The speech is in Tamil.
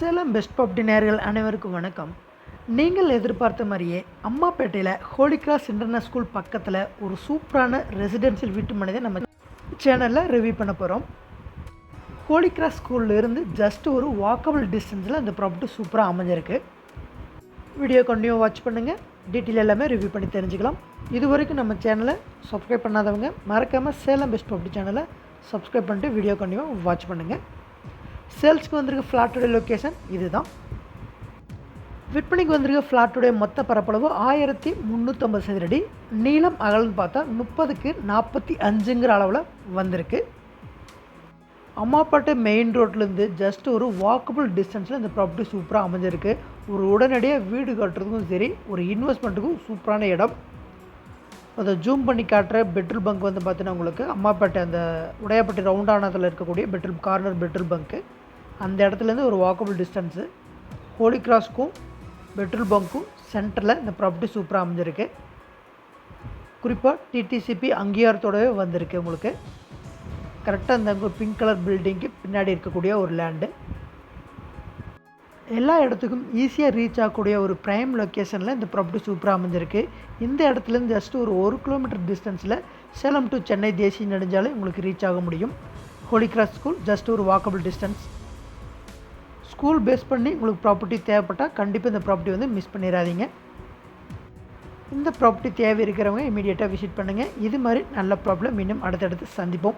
சேலம் பெஸ்ட் ப்ராப்பர்ட்டி நேர்கள் அனைவருக்கும் வணக்கம். நீங்கள் எதிர்பார்த்த மாதிரியே அம்மாப்பேட்டையில் ஹோலி கிராஸ் இன்டர்நேஷனல் ஸ்கூல் பக்கத்தில் ஒரு சூப்பரான ரெசிடென்ஷியல் வீட்டு மனிதை நம்ம சேனலில் ரிவ்யூ பண்ண போகிறோம் ஹோலி கிராஸ் ஸ்கூல்லேருந்து ஜஸ்ட் ஒரு வாக்கபிள் டிஸ்டன்ஸில் அந்த ப்ராப்பர்ட்டி சூப்பராக அமைஞ்சிருக்கு. வீடியோ கண்டினியூ வாட்ச் பண்ணுங்கள் டீட்டெயில் எல்லாமே ரிவ்யூ பண்ணி தெரிஞ்சுக்கலாம். இது வரைக்கும் நம்ம சேனலை சப்ஸ்கிரைப் பண்ணாதவங்க மறக்காமல் சேலம் பெஸ்ட் ப்ராப்பர்ட்டி சேனலை சப்ஸ்கிரைப் பண்ணிட்டு வீடியோ கண்டினியூ வாட்ச் பண்ணுங்கள் சேல்ஸ்க்கு வந்திருக்க ஃப்ளாட்டோட லொக்கேஷன் இதுதான். விற்பனைக்கு வந்திருக்க ஃப்ளாட்டுடைய மொத்த பரப்பளவு ஆயிரத்தி முந்நூற்றம்பது சதுரடி நீளம் அகலன்னு பார்த்தா முப்பதுக்கு நாற்பத்தி அஞ்சுங்கிற அளவில் வந்திருக்கு. அம்மாப்பேட்டை மெயின் ரோட்லேருந்து ஜஸ்ட் ஒரு வாக்கபிள் டிஸ்டன்ஸில் இந்த ப்ராப்பர்ட்டி சூப்பராக அமைஞ்சிருக்கு. ஒரு உடனடியாக வீடு கட்டுறதுக்கும் சரி ஒரு இன்வெஸ்ட்மெண்ட்டுக்கும் சூப்பரான இடம். அதை ஜூம் பண்ணி காட்டுற பெட்ரோல் பங்க் வந்து பார்த்தீங்கன்னா உங்களுக்கு அம்மாப்பேட்டை அந்த உடையாப்பட்டி ரவுண்டானதில் இருக்கக்கூடிய பெட்ரோல் கார்னர் பெட்ரோல் பங்க்கு. அந்த இடத்துலேருந்து ஒரு வாக்கபிள் டிஸ்டன்ஸு ஹோலி கிராஸ்க்கும் பெட்ரோல் பங்க்கும் சென்டரில் இந்த ப்ராப்பர்ட்டி சூப்பராக அமைஞ்சிருக்கு. குறிப்பாக டிடிசிபி அங்கீகாரத்தோடவே வந்திருக்கு உங்களுக்கு. கரெக்டாக அந்த பிங்க் கலர் பில்டிங்க்கு பின்னாடி இருக்கக்கூடிய ஒரு லேண்டு எல்லா இடத்துக்கும் ஈஸியாக ரீச் ஆகக்கூடிய ஒரு ப்ரைம் லொக்கேஷனில் இந்த ப்ராப்பர்ட்டி சூப்பராக அமைஞ்சிருக்கு. இந்த இடத்துலேருந்து ஜஸ்ட் ஒரு ஒரு கிலோமீட்டர் டிஸ்டன்ஸில் சேலம் டு சென்னை தேசிய நெடுஞ்சாலை உங்களுக்கு ரீச் ஆக முடியும். ஹோலி கிராஸ் ஸ்கூல் ஜஸ்ட் ஒரு வாக்கபிள் டிஸ்டன்ஸ் ஸ்கூல் பேஸ் பண்ணி உங்களுக்கு ப்ராப்பர்ட்டி தேவைப்பட்டால் கண்டிப்பாக இந்த ப்ராப்பர்ட்டி வந்து மிஸ் பண்ணிடாதீங்க இந்த ப்ராப்பர்ட்டி தேவை இருக்கிறவங்க இமீடியட்டாக விசிட் பண்ணுங்கள் இது மாதிரி நல்ல ப்ராப்ளம் இன்னும் அடுத்தடுத்து சந்திப்போம்.